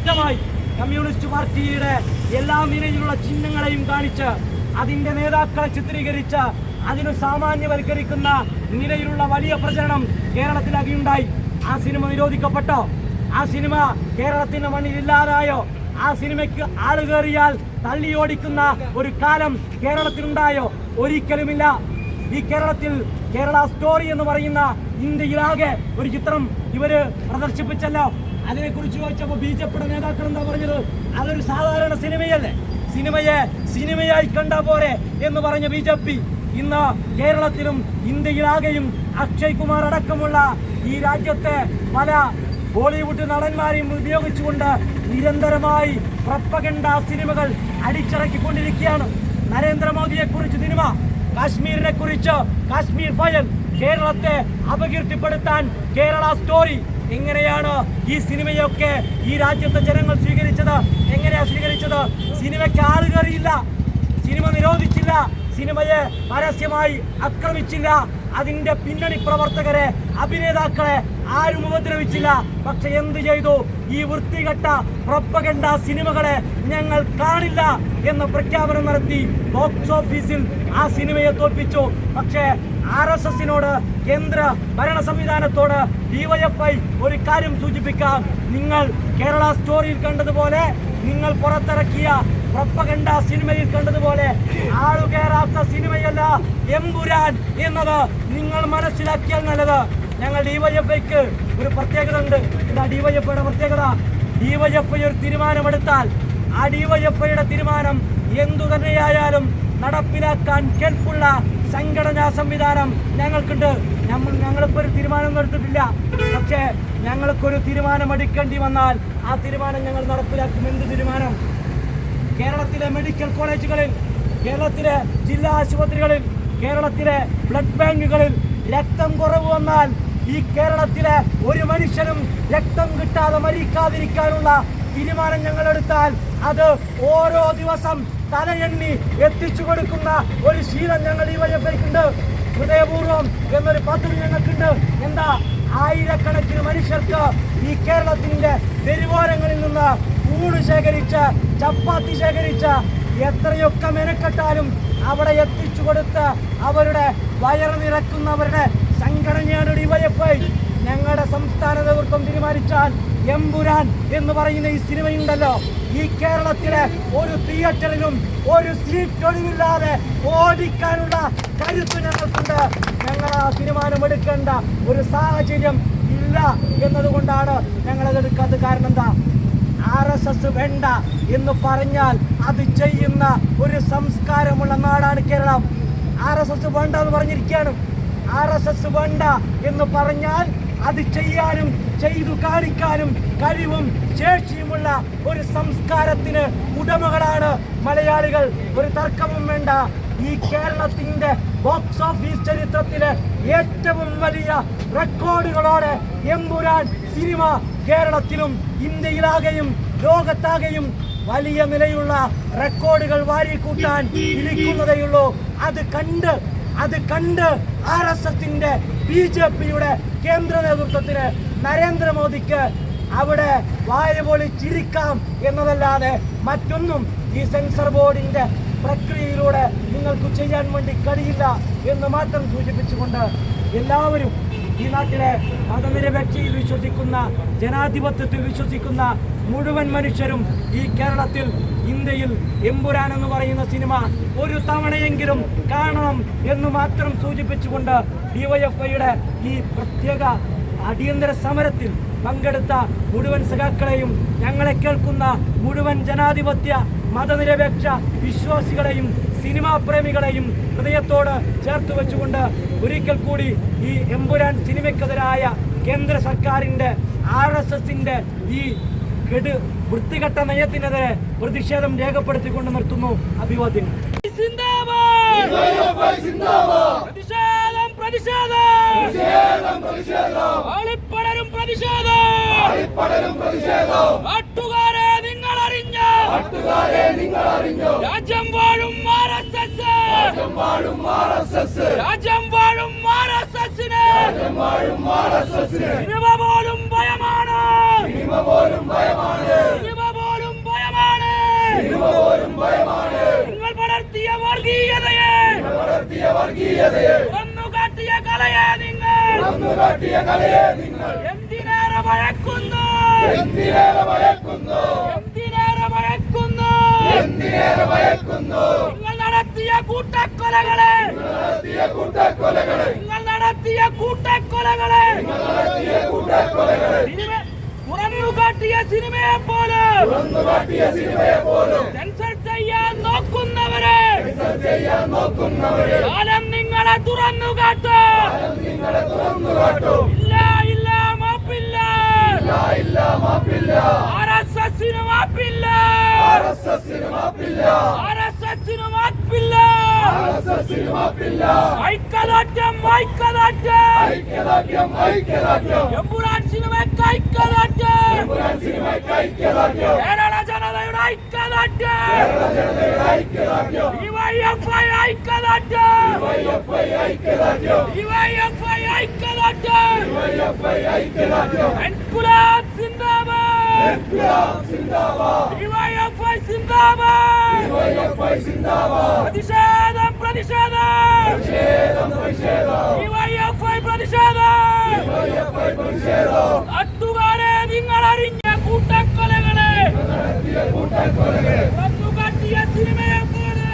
വ്യക്തമായി കമ്മ്യൂണിസ്റ്റ് പാർട്ടിയുടെ എല്ലാ നിലയിലുള്ള ചിഹ്നങ്ങളെയും കാണിച്ച് അതിന്റെ നേതാക്കളെ ചിത്രീകരിച്ച് അതിനു സാമാന്യവൽക്കരിക്കുന്ന നിലയിലുള്ള വലിയ പ്രചരണം കേരളത്തിലകയുണ്ടായി. ആ സിനിമ നിരോധിക്കപ്പെട്ടോ? ആ സിനിമ കേരളത്തിന്റെ മണ്ണിൽ ഇല്ലാതായോ ആ സിനിമയ്ക്ക് ആളുകേറിയാൽ തള്ളിയോടിക്കുന്ന ഒരു കാലം കേരളത്തിലുണ്ടായോ? ഒരിക്കലുമില്ല. ഈ കേരളത്തിൽ കേരള സ്റ്റോറി എന്ന് പറയുന്ന ഇന്ത്യയിലാകെ ഒരു ചിത്രം ഇവർ പ്രദർശിപ്പിച്ചല്ലോ. അതിനെക്കുറിച്ച് ചോദിച്ചപ്പോൾ ബി ജെ പിയുടെ നേതാക്കൾ എന്താ പറഞ്ഞത്? അതൊരു സാധാരണ സിനിമയല്ലേ? സിനിമയെ സിനിമയായി കണ്ട പോരെ എന്ന് പറഞ്ഞ ബി ജെ പി ഇന്ന് കേരളത്തിലും ഇന്ത്യയിലാകെയും അക്ഷയ് കുമാർ അടക്കമുള്ള ഈ രാജ്യത്തെ പല ബോളിവുഡ് നടന്മാരെയും ഉപയോഗിച്ചുകൊണ്ട് നിരന്തരമായി പ്രപ്പകണ്ട സിനിമകൾ അടിച്ചിറക്കിക്കൊണ്ടിരിക്കുകയാണ്. നരേന്ദ്രമോദിയെ കുറിച്ച് സിനിമ കാശ്മീരിനെ കുറിച്ച് കാശ്മീർ ഫയൽ കേരളത്തെ അപകീർത്തിപ്പെടുത്താൻ കേരള സ്റ്റോറി എങ്ങനെയാണ് ഈ സിനിമയൊക്കെ ഈ രാജ്യത്തെ ജനങ്ങൾ സ്വീകരിച്ചത്? എങ്ങനെയാ സ്വീകരിച്ചത്? സിനിമയ്ക്ക് ആളുകറിയില്ല. സിനിമ നിരോധിച്ചില്ല. സിനിമയെ പരസ്യമായി ആക്രമിച്ചില്ല. അതിന്റെ പിന്നണി പ്രവർത്തകരെ അഭിനേതാക്കളെ ആരും ഉപദ്രവിച്ചില്ല. പക്ഷെ എന്ത് ചെയ്തു? ഈ വൃത്തികെട്ട പ്രൊപ്പകണ്ട സിനിമകളെ ഞങ്ങൾ കാണില്ല എന്ന പ്രഖ്യാപനം നടത്തി. ബോക്സ് ഓഫീസിൽ ആ സിനിമയെ തോൽപ്പിച്ചു. പക്ഷേ ആർ എസ് എസിനോട് കേന്ദ്ര ഭരണ സംവിധാനത്തോട് ഡിവൈഎഫ്ഐ ഒരു കാര്യം സൂചിപ്പിക്കാം. നിങ്ങൾ കേരള സ്റ്റോറിയിൽ കണ്ടതുപോലെ നിങ്ങൾ പുറത്തിറക്കിയ പ്രപ്പകണ്ട സിനിമയിൽ കണ്ടതുപോലെ ആളുകേറാത്ത സിനിമയല്ല എമ്പുരാൻ എന്നത് നിങ്ങൾ മനസ്സിലാക്കിയാൽ നല്ലത്. ഞങ്ങൾ ഡിവൈഎഫ്ഐക്ക് ഒരു പ്രത്യേകത ഉണ്ട്. എന്താ ഡിവൈഎഫ്ഐയുടെ പ്രത്യേകത? ഡിവൈഎഫ്ഐ ഒരു തീരുമാനമെടുത്താൽ ആ ഡിവൈഎഫ്ഐയുടെ തീരുമാനം എന്തു തന്നെയായാലും നടപ്പിലാക്കാൻ കെൽപ്പുള്ള സംഘടനാ സംവിധാനം ഞങ്ങൾക്കുണ്ട്. നമ്മൾ ഞങ്ങളിപ്പോൾ ഒരു തീരുമാനം എടുത്തിട്ടില്ല. പക്ഷേ ഞങ്ങൾക്കൊരു തീരുമാനം എടുക്കേണ്ടി വന്നാൽ ആ തീരുമാനം ഞങ്ങൾ നടപ്പിലാക്കും. എന്ത് തീരുമാനം? കേരളത്തിലെ മെഡിക്കൽ കോളേജുകളിൽ കേരളത്തിലെ ജില്ലാ ആശുപത്രികളിൽ കേരളത്തിലെ ബ്ലഡ് ബാങ്കുകളിൽ രക്തം കുറവ് വന്നാൽ ഈ കേരളത്തിലെ ഒരു മനുഷ്യനും രക്തം കിട്ടാതെ മരിക്കാതിരിക്കാനുള്ള തീരുമാനം ഞങ്ങൾ എടുത്താൽ അത് ഓരോ ദിവസം തലയെണ്ണി എത്തിച്ചു കൊടുക്കുന്ന ഒരു ശീലം ഞങ്ങൾ ഈ വയ്യപ്പേക്കുണ്ട് ഹൃദയപൂർവം എന്നൊരു പദ്ധതി ഞങ്ങൾക്കുണ്ട്. എന്താ? ആയിരക്കണക്കിന് മനുഷ്യർക്ക് ഈ കേരളത്തിന്റെ തെരുവോരങ്ങളിൽ നിന്ന് ഊണ് ശേഖരിച്ച ചപ്പാത്തി ശേഖരിച്ച എത്രയൊക്കെ മെനക്കെട്ടാലും അവിടെ എത്തിച്ചു കൊടുത്ത് അവരുടെ വയറ് നിറക്കുന്നവരുടെ സംഘടനയാണ് ഡിവൈഎഫ്ഐ ഞങ്ങളുടെ സംസ്ഥാന നേതൃത്വം തീരുമാനിച്ചാൽ എമ്പുരാൻ എന്ന് പറയുന്ന ഈ സിനിമയുണ്ടല്ലോ. ഈ കേരളത്തിലെ ഒരു തിയേറ്ററിലും ഒരു സീറ്റ് ഒഴിവില്ലാതെ ഓടിക്കാനുള്ള കരുത്ത് ഞങ്ങൾക്കുണ്ട്. ഞങ്ങൾ ആ തീരുമാനമെടുക്കേണ്ട ഒരു സാഹചര്യം ഇല്ല എന്നതുകൊണ്ടാണ് ഞങ്ങളത് എടുക്കാത്ത കാരണം എന്താ? ആർ എസ് എസ് വേണ്ട എന്ന് പറഞ്ഞാൽ അത് ചെയ്യുന്ന ഒരു സംസ്കാരമുള്ള നാടാണ് കേരളം. ആർ എസ് എസ് വേണ്ട എന്ന് പറഞ്ഞിരിക്കുകയാണ്. ആർ എസ് എസ് വേണ്ട എന്ന് പറഞ്ഞാൽ അത് ചെയ്യാനും ചെയ്തു കാണിക്കാനും കഴിവും ശേഷിയുമുള്ള ഒരു സംസ്കാരത്തിന് ഉടമകളാണ് മലയാളികൾ. ഒരു തർക്കവും വേണ്ട. ഈ കേരളത്തിന്റെ ബോക്സ് ഓഫീസ് ചരിത്രത്തിലെ ഏറ്റവും വലിയ റെക്കോർഡുകളോടെ എമ്പുരാൻ സിനിമ കേരളത്തിലും ഇന്ത്യയിലാകെയും ലോകത്താകെയും വലിയ നിലയുള്ള റെക്കോർഡുകൾ വാരിക്കൂട്ടാൻ ഇരിക്കുന്നതേയുള്ളൂ. അത് കണ്ട് അത് കണ്ട് ആർ എസ് എസിന്റെ ബി ജെ പിയുടെ കേന്ദ്ര നേതൃത്വത്തിന് നരേന്ദ്രമോദിക്ക് അവിടെ വായ പൊളി ചിരിക്കാം എന്നതല്ലാതെ മറ്റൊന്നും ഈ സെൻസർ ബോർഡിന്റെ പ്രക്രിയയിലൂടെ നിങ്ങൾക്ക് ചെയ്യാൻ വേണ്ടി കഴിയില്ല എന്ന് മാത്രം സൂചിപ്പിച്ചുകൊണ്ട് എല്ലാവരും ഈ നാട്ടിലെ മതനിരപേക്ഷയിൽ വിശ്വസിക്കുന്ന ജനാധിപത്യത്തിൽ വിശ്വസിക്കുന്ന മുഴുവൻ മനുഷ്യരും ഈ കേരളത്തിൽ ഇന്ത്യയിൽ എമ്പുരാൻ എന്ന് പറയുന്ന സിനിമ ഒരു തവണയെങ്കിലും കാണണം എന്ന് മാത്രം സൂചിപ്പിച്ചുകൊണ്ട് ഡിവൈഎഫ്ഐയുടെ ഈ പ്രത്യേക അടിയന്തര സമരത്തിൽ പങ്കെടുത്ത മുഴുവൻ സഖാക്കളെയും ഞങ്ങളെ കേൾക്കുന്ന മുഴുവൻ ജനാധിപത്യ മതനിരപേക്ഷ വിശ്വാസികളെയും സിനിമാ പ്രേമികളെയും ഹൃദയത്തോട് ചേർത്ത് വെച്ചുകൊണ്ട് ഒരിക്കൽ കൂടി ഈ എമ്പുരാൻ സിനിമയ്ക്കെതിരായ കേന്ദ്ര സർക്കാരിന്റെ ആർ എസ് എസിന്റെ ഈ കെട് വൃത്തികെട്ട നയത്തിനെതിരെ പ്രതിഷേധം രേഖപ്പെടുത്തിക്കൊണ്ട് നിർത്തുന്നു അഭിവാദ്യങ്ങൾ. പ്രതിഷേധം പ്രതിഷേധം! ആളിപ്പടരും പ്രതിഷേധം! നാട്ടുകാരെ നിങ്ങൾ അറിഞ്ഞോ രാജ്യം വാഴും ആർ വാഴും എസ് രാജ്യം വാഴും ആർ എസ് എസിന് സിനിമ പോലും ഭയമാണ്. സിനിമ നിങ്ങൾ വളർത്തിയ വർഗീയതയെ. തുറന്നു കാട്ടിയ കലയെ നിങ്ങൾ. കാട്ടിയ കലയെ നിങ്ങൾ. എന്തിനേറെ ഭയക്കുന്നു എന്തിനേറെ ഭയക്കുന്നു നിങ്ങൾ നടത്തിയ കൂട്ടക്കൊലകളെ. നിങ്ങൾ നടത്തിയ കൂട്ടക്കൊലകളെ. സിനിമ തുറന്നു കാട്ടിയ സിനിമയെ പോലെ. സെൻസർ ചെയ്യാൻ നോക്കുന്നവരെ. കാലം നിങ്ങളെ തുറന്നു കാട്ടും. ഇല്ല ഇല്ല മാപ്പില്ല. ഇല്ല ആർ എസ് എസിന് മാപ്പില്ല. ആർ എസ് എസിന് മാപ്പില്ല ഐക്യദാർഢ്യം ഐക്യദാർഢ്യം. എമ്പുരാൻ സിനിമയ്ക്ക് ഐക്യദാർഢ്യം. കേരള ജനതയുടെ ഐക്യദാർഢ്യം. ഡിവൈഎഫ്ഐ ഐക്യദാർഢ്യം. ഡിവൈഎഫ്ഐ ഐക്യദാർഢ്യം. എൻകുലാബ് സിന്ദാബാദ്. ഡിവൈഎഫ്ഐ സിന്ദാബാദ്. പ്രതിഷേധം പ്രതിഷേധം. ഡിവൈഎഫ്ഐ പ്രതിഷേധം നാട്ടുകാരെ നിങ്ങൾ അറിഞ്ഞ കൂട്ടക്കൊലകളെ കൂട്ടക്കൊലകളെ. സിനിമയെ പോലെ